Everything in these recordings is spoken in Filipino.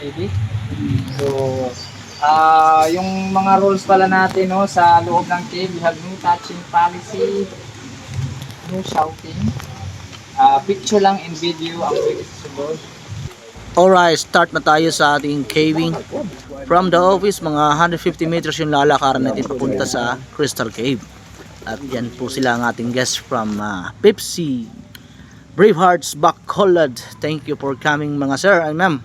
maybe. So, ah yung mga rules pala natin no, sa loob ng cave, we have no touching policy, no shouting. Ah, picture lang in video ang susunod. Alright, start na tayo sa ating caving. From the office, mga 150 meters yung lalakaran natin papunta sa Crystal Cave. At yan po sila ang ating guests from uh, Pepsi, Bravehearts, Bacolod. Thank you for coming mga sir and ma'am.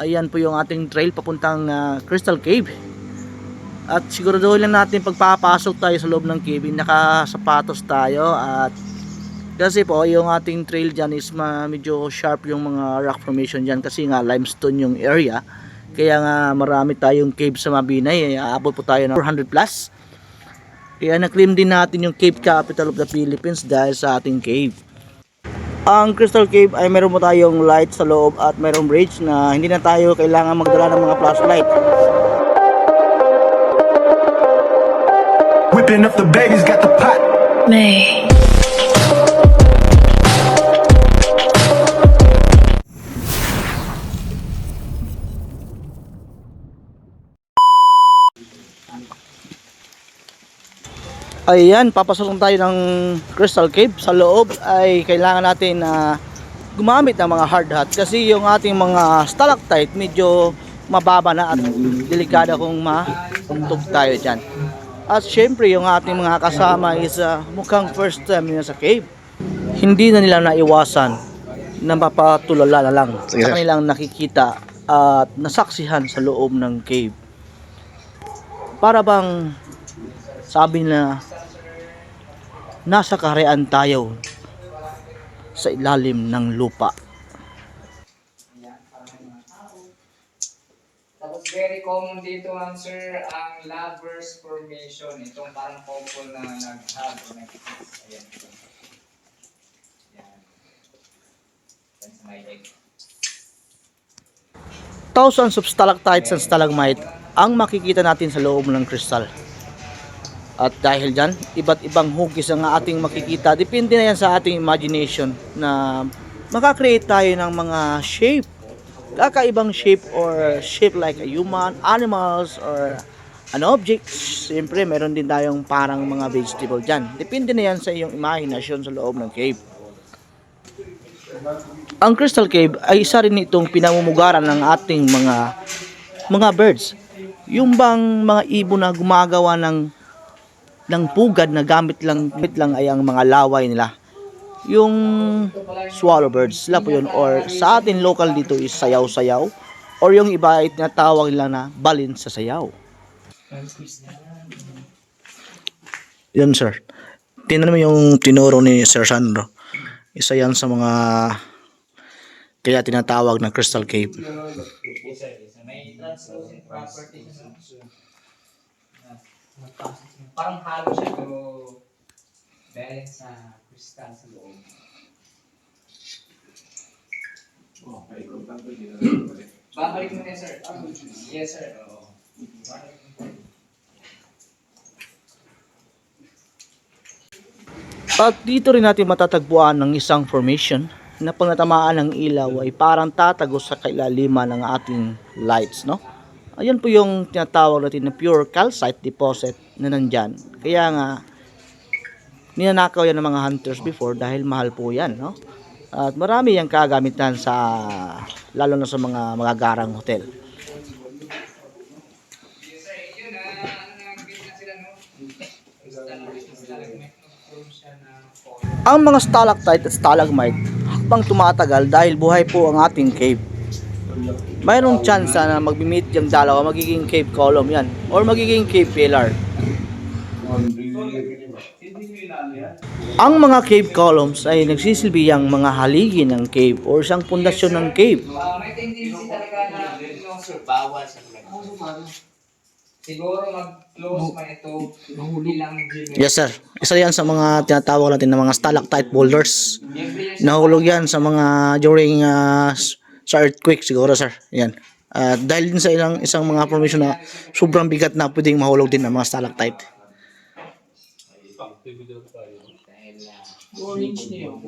Ayan po yung ating trail papuntang uh, Crystal Cave. At siguraduhin lang natin pagpapasok tayo sa loob ng cave, nakasapatos tayo at kasi po yung ating trail dyan is ma, medyo sharp yung mga rock formation dyan kasi nga limestone yung area. Kaya nga marami tayong cave sa Mabinay. Eh, Aabot po tayo ng 400 plus. Kaya na-claim din natin yung Cave Capital of the Philippines dahil sa ating cave. Ang Crystal Cave ay meron po tayong light sa loob at mayroong bridge na hindi na tayo kailangan magdala ng mga flashlight. Whipping up the babies, got the pot. May. Ayan, papasok tayo ng Crystal Cave. Sa loob ay kailangan natin na gumamit ng mga hard hat kasi yung ating mga stalactite medyo mababa na at delikado kung matuntog tayo dyan. At syempre yung ating mga kasama is uh, mukhang first time nila sa cave. Hindi na nila naiwasan na mapatulala na lang sa kanilang nakikita at nasaksihan sa loob ng cave. Para bang sabi na nasa karean tayo sa ilalim ng lupa. Tapos very common dito ang sir, ang lovers formation. Itong parang couple na nag-hug o nag-kiss. Ayan. Yan. Yan sa may leg. Thousands of stalactites and stalagmite ang makikita natin sa loob ng kristal. At dahil dyan, iba't ibang hugis ang ating makikita. Depende na yan sa ating imagination na makakreate tayo ng mga shape. Kakaibang shape or shape like a human, animals, or an object. Siyempre, meron din tayong parang mga vegetable dyan. Depende na yan sa iyong imagination sa loob ng cave. Ang Crystal Cave ay isa rin itong pinamumugaran ng ating mga mga birds. Yung bang mga ibon na gumagawa ng ng pugad na gamit lang gamit lang ay ang mga laway nila. Yung swallow birds, sila po yun. Or sa atin local dito is sayaw-sayaw. Or yung iba ay tinatawag nila na balin sa sayaw. Yun sir. Tingnan mo yung tinuro ni Sir Sandro. Isa yan sa mga kaya tinatawag na Crystal Cave. May property siya. Parang halo siya pero dahil sa crystal sa loob. Babalik mo na sir. Yes sir. Oo. At dito rin natin matatagpuan ng isang formation na pag natamaan ng ilaw ay parang tatagos sa kailaliman ng ating lights, no? Ayun po yung tinatawag natin na pure calcite deposit na nandyan. Kaya nga, ninanakaw yan ng mga hunters before dahil mahal po yan, no? At marami yung kagamitan sa, lalo na sa mga mga garang hotel. Ang mga stalactite at stalagmite habang tumatagal dahil buhay po ang ating cave. Mayroong chance na magbi-meet yung dalawa, magiging cave column yan or magiging cave pillar. Ang mga cave columns ay nagsisilbiyang mga haligi ng cave or isang pundasyon ng cave. Siguro mag-close man ito bilang. Yes sir, isa yan sa mga tinatawag natin na mga stalactite boulders. Nahulog yan sa mga during uh, sa earthquake siguro sir. Yan. Ah, dahil din sa ilang isang mga formation na sobrang bigat na pwedeng mahulog din ng mga stalactite. Orange niyo.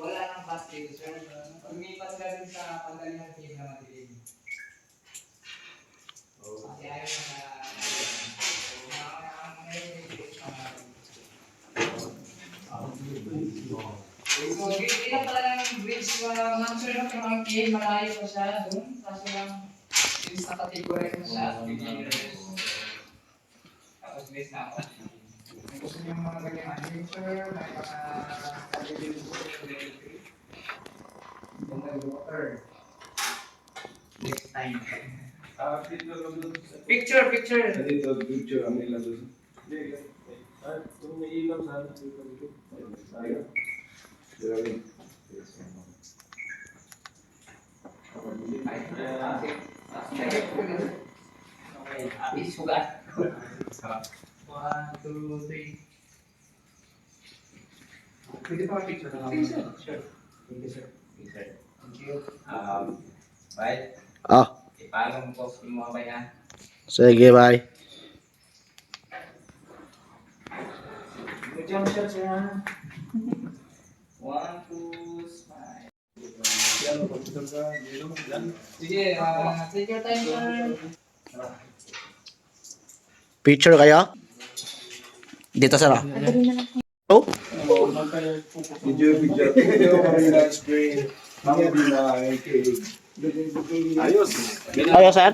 Wala nang basket, sir. Lumipat ka dun sa panggalingan cave na madilim. Kasi ayaw na ng bridge na mga cave, malayo pa siya doon. Kaso lang, yung sa category na siya. Tapos miss na ako. Kung gusto niyo mga ganyan adventure, may mga categories po sa level 3. Underwater. Next time. Picture, picture. Dito, picture ang ilan doon. Ah, kung may ilaw sana. Ayaw. Grabe. Okay, api sugat. One, two, three. Pwede pa picture na lang. Sure. Thank you, sir. Thank you, sir. Thank you. Um, right. Ah, Ipaalam mo po yung mga bayan. sige, bye. Good job, sir, sir. One, two, Picture kayo? Dito, sir. ah. Oh, Video, picture. Video, kami na screen. Ayos. Ayos, sir.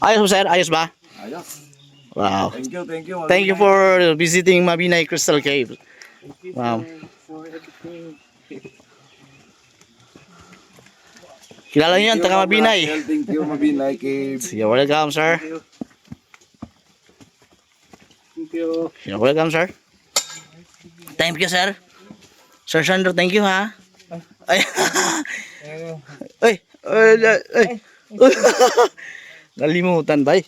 Ayos mo, sir? Ayos ba? Ayos. Wow. Thank you, thank you. Thank you for visiting Mabinay Crystal Cave. Wow. Kilala niyo yan, taga Mabinay. Thank you, Mabinay Cave. Sige, welcome, sir. Thank you. You're welcome, sir. Thank you, sir. Sir Sandro, thank you, ha? Ay. ay, ay, ay, ay. Nalimutan, bay.